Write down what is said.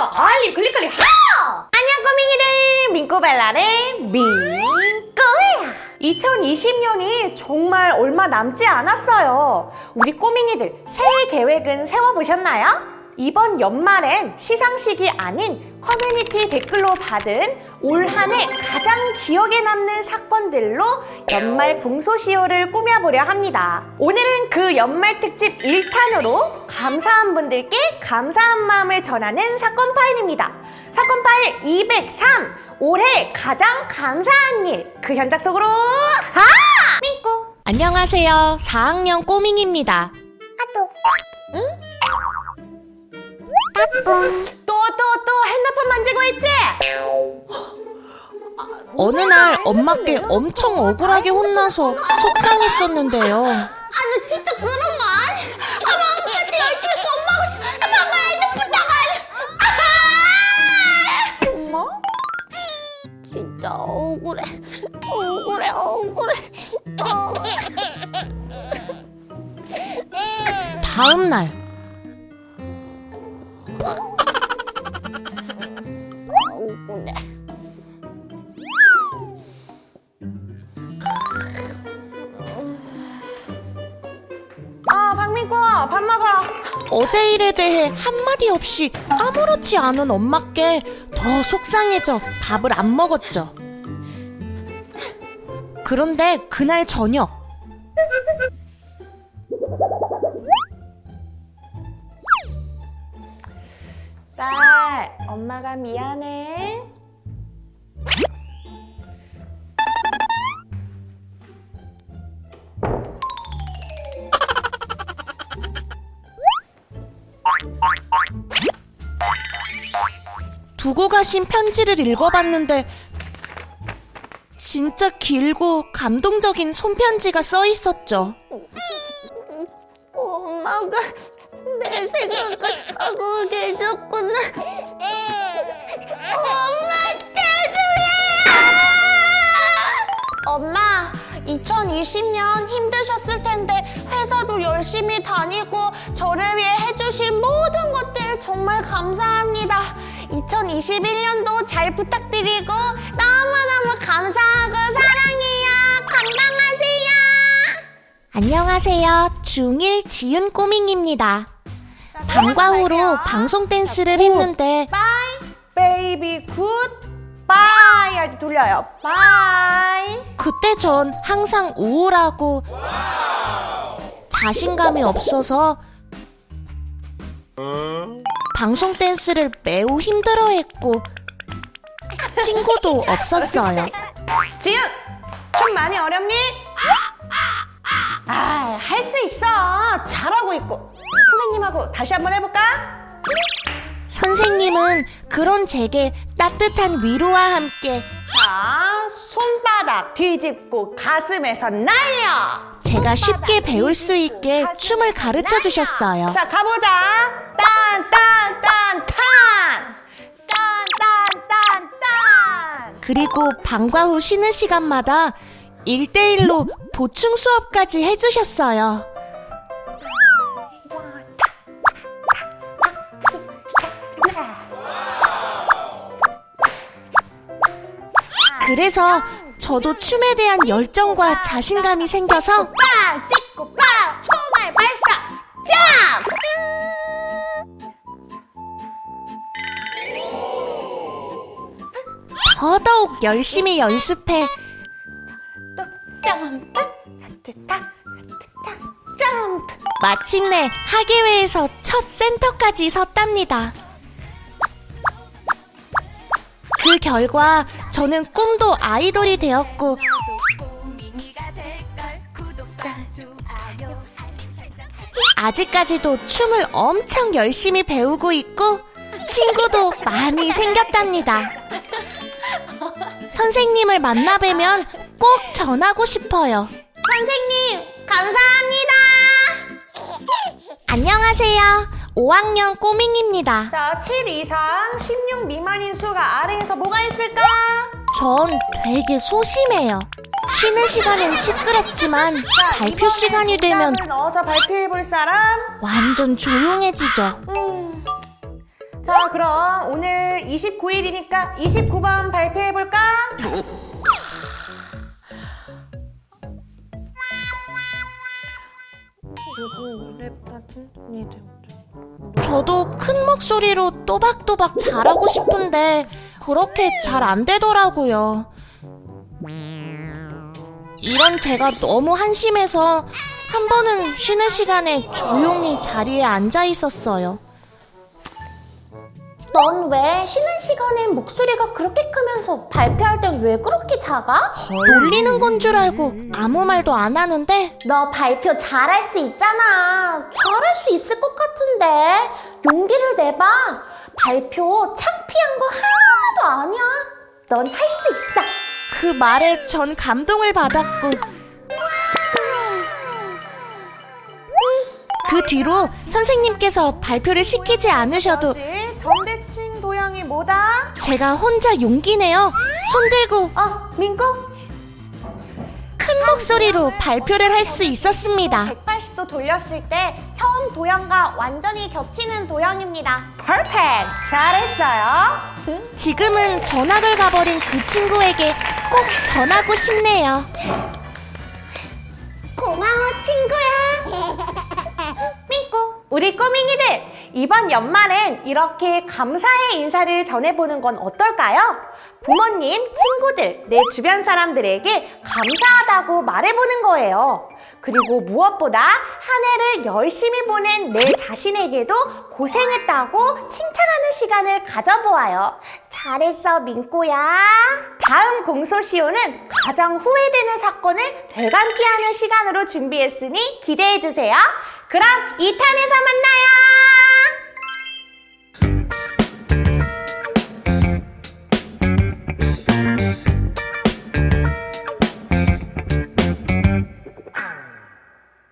좋아요 알림 클릭 클릭 하! 안녕 꼬밍이들. 민꼬벨라의 민꼬야. 2020년이 정말 얼마 남지 않았어요. 우리 꼬밍이들 새해 계획은 세워보셨나요? 이번 연말엔 시상식이 아닌 커뮤니티 댓글로 받은 올 한 해 가장 기억에 남는 사건들로 연말 공소시효를 꾸며보려 합니다. 오늘은 그 연말 특집 1탄으로 감사한 분들께 감사한 마음을 전하는 사건 파일입니다. 사건 파일 203! 올해 가장 감사한 일! 그 현장 속으로 하! 안녕하세요. 4학년 꼬밍입니다. 또 또 또 핸드폰 만지고 있지? 어느 날 엄마께 엄청 억울하게 혼나서 속상했었는데요. 아, 나 진짜 그런 거 아니야. 아, 망가지 열심히 공부하고 싶어. 아, 망가 핸드폰 나가. 엄마? 진짜 억울해. 억울해, 억울해. 다음 날 아, 박민구, 밥 먹어. 어제 일에 대해 한마디 없이 아무렇지 않은 엄마께 더 속상해져 밥을 안 먹었죠. 그런데 그날 저녁 딸, 엄마가 미안해. 두고 가신 편지를 읽어봤는데 진짜 길고 감동적인 손편지가 써 있었죠. 엄마가 내 생각을 하고 계셨구나. 엄마 죄송해. 엄마, 2020년 힘드셨을 텐데 회사도 열심히 다니고 저를 위해 해주신 모든 것들 정말 감사합니다. 2021년도 잘 부탁드리고 너무너무 감사하고 사랑해요. 건강하세요. 안녕하세요. 중1 지윤 꼬밍입니다. 방과 후로 방송 댄스를 했는데 바이 베이비 굿 바이 할 때 돌려요 바이 그때 전 항상 우울하고 자신감이 없어서 방송 댄스를 매우 힘들어했고 친구도 없었어요. 지윤 춤 많이 어렵니? 아 할 수 있어 잘하고 있고 선생님하고 다시 한번 해볼까? 선생님은 그런 제게 따뜻한 위로와 함께 자 손바닥 뒤집고 가슴에서 날려 제가 쉽게 배울 수 있게 춤을 가르쳐 주셨어요. 자 가보자 딴딴딴 탄 딴딴딴 딴 그리고 방과 후 쉬는 시간마다 일대일로 보충 수업까지 해주셨어요. 그래서 저도 춤에 대한 열정과 자신감이 생겨서 더더욱 열심히 연습해 마침내 학예회에서 첫 센터까지 섰답니다. 그 결과 저는 꿈도 아이돌이 되었고 아직까지도 춤을 엄청 열심히 배우고 있고 친구도 많이 생겼답니다. 선생님을 만나 뵈면 꼭 전하고 싶어요. 선생님 감사합니다 안녕하세요. 5학년 꼬밍입니다. 자, 7 이상 16 미만인 수가 아래에서 뭐가 있을까? 전 되게 소심해요. 쉬는 시간엔 시끄럽지만 자, 발표 시간이 되면 문장을 넣어서 발표해 볼 사람? 완전 조용해지죠. 음. 자, 그럼 오늘 29일이니까 29번 발표해볼까? 저도 큰 목소리로 또박또박 잘하고 싶은데 그렇게 잘 안 되더라고요. 이런 제가 너무 한심해서 한 번은 쉬는 시간에 조용히 자리에 앉아 있었어요. 넌 왜 쉬는 시간엔 목소리가 그렇게 크면서 발표할 땐 왜 그렇게 작아? 놀리는 건 줄 알고 아무 말도 안 하는데 너 발표 잘할 수 있잖아. 잘할 수 있을 것 같은데. 용기를 내봐. 발표 창피한 거 하나도 아니야. 넌 할 수 있어. 그 말에 전 감동을 받았고 그 뒤로 선생님께서 발표를 시키지 않으셔도 뭐다? 제가 혼자 용기 내어 손들고 어, 민고? 큰 목소리로 발표를 할 수 있었습니다. 180도 돌렸을 때 처음 도형과 완전히 겹치는 도형입니다. 퍼펙트! 잘했어요. 지금은 전학을 가버린 그 친구에게 꼭 전하고 싶네요. 고마워, 친구야. 민고! 우리 꼬밍이들, 이번 연말엔 이렇게 감사의 인사를 전해보는 건 어떨까요? 부모님, 친구들, 내 주변 사람들에게 감사하다고 말해보는 거예요. 그리고 무엇보다 한 해를 열심히 보낸 내 자신에게도 고생했다고 칭찬하는 시간을 가져보아요. 잘했어, 민꼬야. 다음 공소시효는 가장 후회되는 사건을 되감기하는 시간으로 준비했으니 기대해주세요. 그럼 2탄에서 만나요!